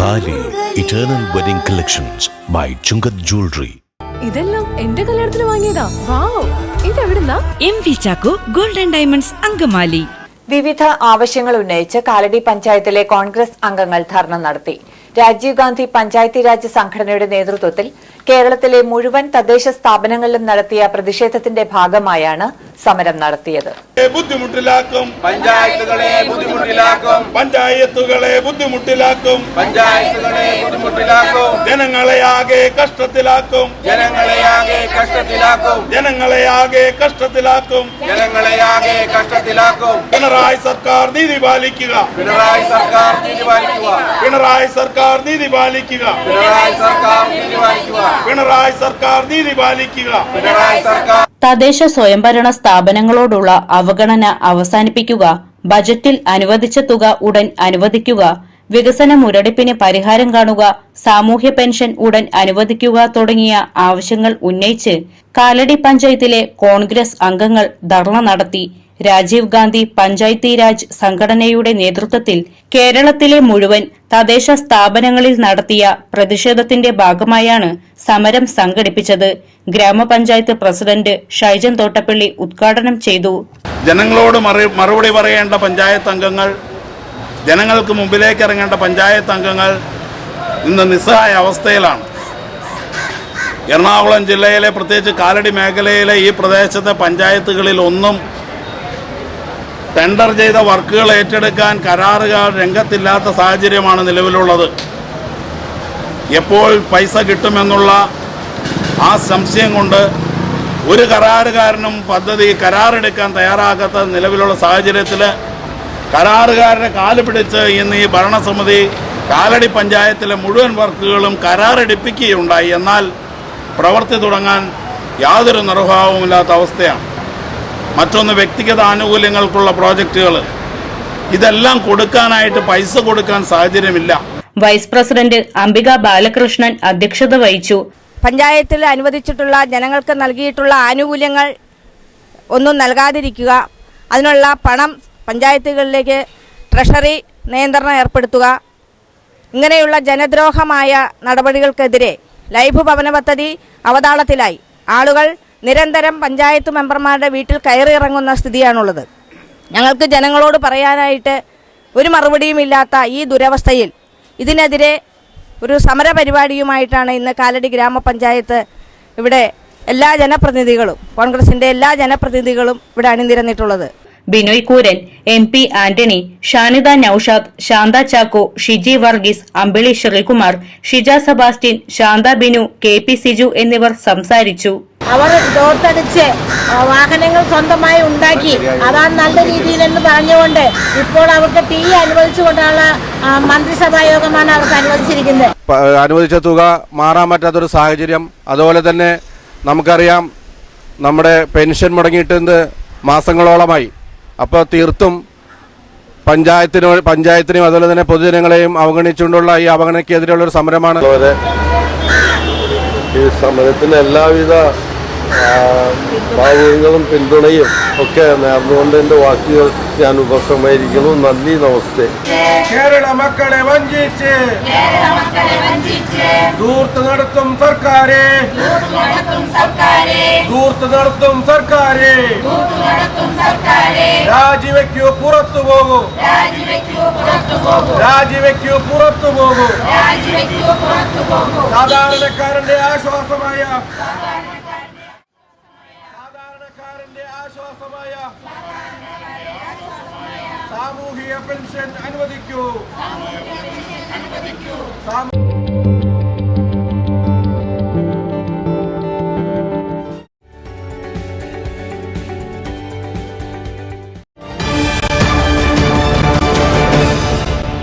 താലി eternal wedding collections by Chungath jewellery ഇതെല്ലാം എന്റെ കല്യാണത്തിന് വാങ്ങിയതാ. Wow. ഇതെവിടുന്നാ? M V Chacko golden diamonds Angamaly. വിവിധ ആവശ്യങ്ങൾ ഉന്നയിച്ച് കാലടി പഞ്ചായത്തിലെ കോൺഗ്രസ് അംഗങ്ങൾ ധർണ നടത്തി. രാജീവ് ഗാന്ധി പഞ്ചായത്തി രാജ് സംഘടനയുടെ നേതൃത്വത്തിൽ കേരളത്തിലെ മുഴുവൻ തദ്ദേശ സ്ഥാപനങ്ങളിലും നടത്തിയ പ്രതിഷേധത്തിന്റെ ഭാഗമായാണ് സമരം നടത്തിയത്. ബുദ്ധിമുട്ടിലാക്കും. പഞ്ചായത്തുകളെ ബുദ്ധിമുട്ടിലാക്കും. പഞ്ചായത്തുകളെ ബുദ്ധിമുട്ടിലാക്കും. പഞ്ചായത്തുകളെ ബുദ്ധിമുട്ടിലാക്കും. ജനങ്ങളെയാകെ കഷ്ടത്തിലാക്കും. ജനങ്ങളെയാകെ കഷ്ടത്തിലാക്കും. ജനങ്ങളെയാകെ കഷ്ടത്തിലാക്കും. ജനങ്ങളെയാകെ കഷ്ടത്തിലാക്കും. പിണറായി സർക്കാർ നീതി പാലിക്കുക. പിണറായി സർക്കാർ നീതി പാലിക്കുക. പിണറായി സർക്കാർ സർക്കാർ നീതി പാലിക്കുക. പിണറായി സർക്കാർ തദ്ദേശ സ്വയംഭരണ സ്ഥാപനങ്ങളോടുള്ള അവഗണന അവസാനിപ്പിക്കുക. ബജറ്റിൽ അനുവദിച്ച തുക ഉടൻ അനുവദിക്കുക. വികസന മുരടിപ്പിന് പരിഹാരം കാണുക. സാമൂഹ്യ പെൻഷൻ ഉടൻ അനുവദിക്കുക തുടങ്ങിയ ആവശ്യങ്ങൾ ഉന്നയിച്ച് കാലടി പഞ്ചായത്തിലെ കോൺഗ്രസ് അംഗങ്ങൾ ധർണ നടത്തി. രാജീവ് ഗാന്ധി പഞ്ചായത്തി രാജ് സംഘടനയുടെ നേതൃത്വത്തിൽ കേരളത്തിലെ മുഴുവൻ തദ്ദേശ സ്ഥാപനങ്ങളിൽ നടത്തിയ പ്രതിഷേധത്തിന്റെ ഭാഗമായാണ് സമരം സംഘടിപ്പിച്ചത്. ഗ്രാമപഞ്ചായത്ത് പ്രസിഡന്റ് ഷൈജൻ തോട്ടപ്പള്ളി ഉദ്ഘാടനം ചെയ്തു. ജനങ്ങളോട് മറു- മറുപടി പറയേണ്ട പഞ്ചായത്ത് അംഗങ്ങൾ ജനങ്ങൾക്ക് മുമ്പിലേക്ക് ഇറങ്ങേണ്ട പഞ്ചായത്ത് അംഗങ്ങൾ ഇന്ന് നിസ്സഹായ അവസ്ഥയിലാണ്. എറണാകുളം ജില്ലയിലെ പ്രത്യേകിച്ച് കാലടി മേഖലയിലെ ഈ പ്രദേശത്തെ പഞ്ചായത്തുകളിൽ ഒന്നും ടെൻഡർ ചെയ്ത വർക്കുകൾ ഏറ്റെടുക്കാൻ കരാറുകാർ രംഗത്തില്ലാത്ത സാഹചര്യമാണ് നിലവിലുള്ളത്. എപ്പോൾ പൈസ കിട്ടുമെന്നുള്ള ആ സംശയം കൊണ്ട് ഒരു കരാറുകാരനും പദ്ധതി കരാറെടുക്കാൻ തയ്യാറാകാത്ത നിലവിലുള്ള സാഹചര്യത്തിൽ കരാറുകാരുടെ കാൽ പിടിച്ച് ഇന്ന് ഈ ഭരണസമിതി കാലടി പഞ്ചായത്തിലെ മുഴുവൻ വർക്കുകളും കരാറെടുപ്പിക്കുകയുണ്ടായി. എന്നാൽ പ്രവൃത്തി തുടങ്ങാൻ യാതൊരു നിർഭാവവുമില്ലാത്ത അവസ്ഥയാണ്. മറ്റൊന്ന് വ്യക്തിഗത ആനുകൂല്യങ്ങൾക്കുള്ള പ്രോജക്റ്റുകൾ. ഇതെല്ലാം കൊടുക്കാനായിട്ട് പൈസ കൊടുക്കാൻ സാഹചര്യമില്ല. വൈസ് പ്രസിഡന്റ് അംബിക ബാലകൃഷ്ണൻ അധ്യക്ഷത വഹിച്ചു. പഞ്ചായത്തിൽ അനുവദിച്ചിട്ടുള്ള ജനങ്ങൾക്ക് നൽകിയിട്ടുള്ള ആനുകൂല്യങ്ങൾ ഒന്നും നൽകാതിരിക്കുക. അതിനുള്ള പണം പഞ്ചായത്തുകളിലേക്ക് ട്രഷറി നിയന്ത്രണം ഏർപ്പെടുത്തുക. ഇങ്ങനെയുള്ള ജനദ്രോഹമായ നടപടികൾക്കെതിരെ ലൈഫ് ഭവന പദ്ധതി അവതാളത്തിലായി. ആളുകൾ നിരന്തരം പഞ്ചായത്ത് മെമ്പർമാരുടെ വീട്ടിൽ കയറിയിറങ്ങുന്ന സ്ഥിതിയാണുള്ളത്. ഞങ്ങൾക്ക് ജനങ്ങളോട് പറയാനായിട്ട് ഒരു മറുപടിയുമില്ലാത്ത ഈ ദുരവസ്ഥയിൽ ഇതിനെതിരെ ഒരു സമര പരിപാടിയുമായിട്ടാണ് ഇന്ന് കാലടി ഗ്രാമപഞ്ചായത്ത് ഇവിടെ എല്ലാ ജനപ്രതിനിധികളും കോൺഗ്രസിന്റെ എല്ലാ ജനപ്രതിനിധികളും ഇവിടെ അണിനിരന്നിട്ടുള്ളത്. Binoy Kooran M P Antony Shanida Noushad Shantha Chacko Shiji Varghese Ambili Sreekumar Shija Sebastian Shantha Binu K P Siju എന്നിവർ സംസാരിച്ചു. അവർ തോട്ടടിച്ച് വാഹനങ്ങൾ സ്വന്തമായി ഉണ്ടാക്കി. അതാണ് നല്ല രീതിയിലെന്ന് പറഞ്ഞുകൊണ്ട് ഇപ്പോൾ അവർക്ക് തീ അനുവദിച്ചുകൊണ്ടുള്ള മന്ത്രിസഭാ യോഗമാണ് അവർക്ക് അനുവദിച്ചിരിക്കുന്നത്. അനുവദിച്ച തുക മാറാൻ പറ്റാത്തൊരു സാഹചര്യം. അതുപോലെ തന്നെ നമുക്കറിയാം നമ്മുടെ പെൻഷൻ മുടങ്ങിയിട്ടുണ്ട് മാസങ്ങളോളമായി. അപ്പോൾ തീർത്തും പഞ്ചായത്തിനോ പഞ്ചായത്തിനെയും അതുപോലെ തന്നെ പൊതുജനങ്ങളെയും അവഗണിച്ചുകൊണ്ടുള്ള ഈ അവഗണനയ്ക്കെതിരെയുള്ള ഒരു സമരമാണ്. ഈ സമരത്തിന് എല്ലാവിധ ഭാഗങ്ങളും പിന്തുണയും ഒക്കെ നേർന്നുകൊണ്ട് എന്റെ വാക്കുകൾ ഞാൻ ഉപസംഹരിക്കുന്നു. നന്ദി നമസ്തേ. കേരള മക്കളെ വഞ്ചിച്ച്. ദൂർത്ത് നടത്തും സർക്കാരെ. ദൂർത്ത് നടത്തും സർക്കാരെ. രാജിവെക്കൂ പുറത്തു പോകൂ. രാജിവെക്കൂ പുറത്തു പോകൂ. സാധാരണക്കാരന്റെ ആശ്വാസമായ സാധാരണക്കാരന്റെ ആശ്വാസമായ സാമൂഹിക പെൻഷൻ അനുവദിക്കൂ. സാമൂ-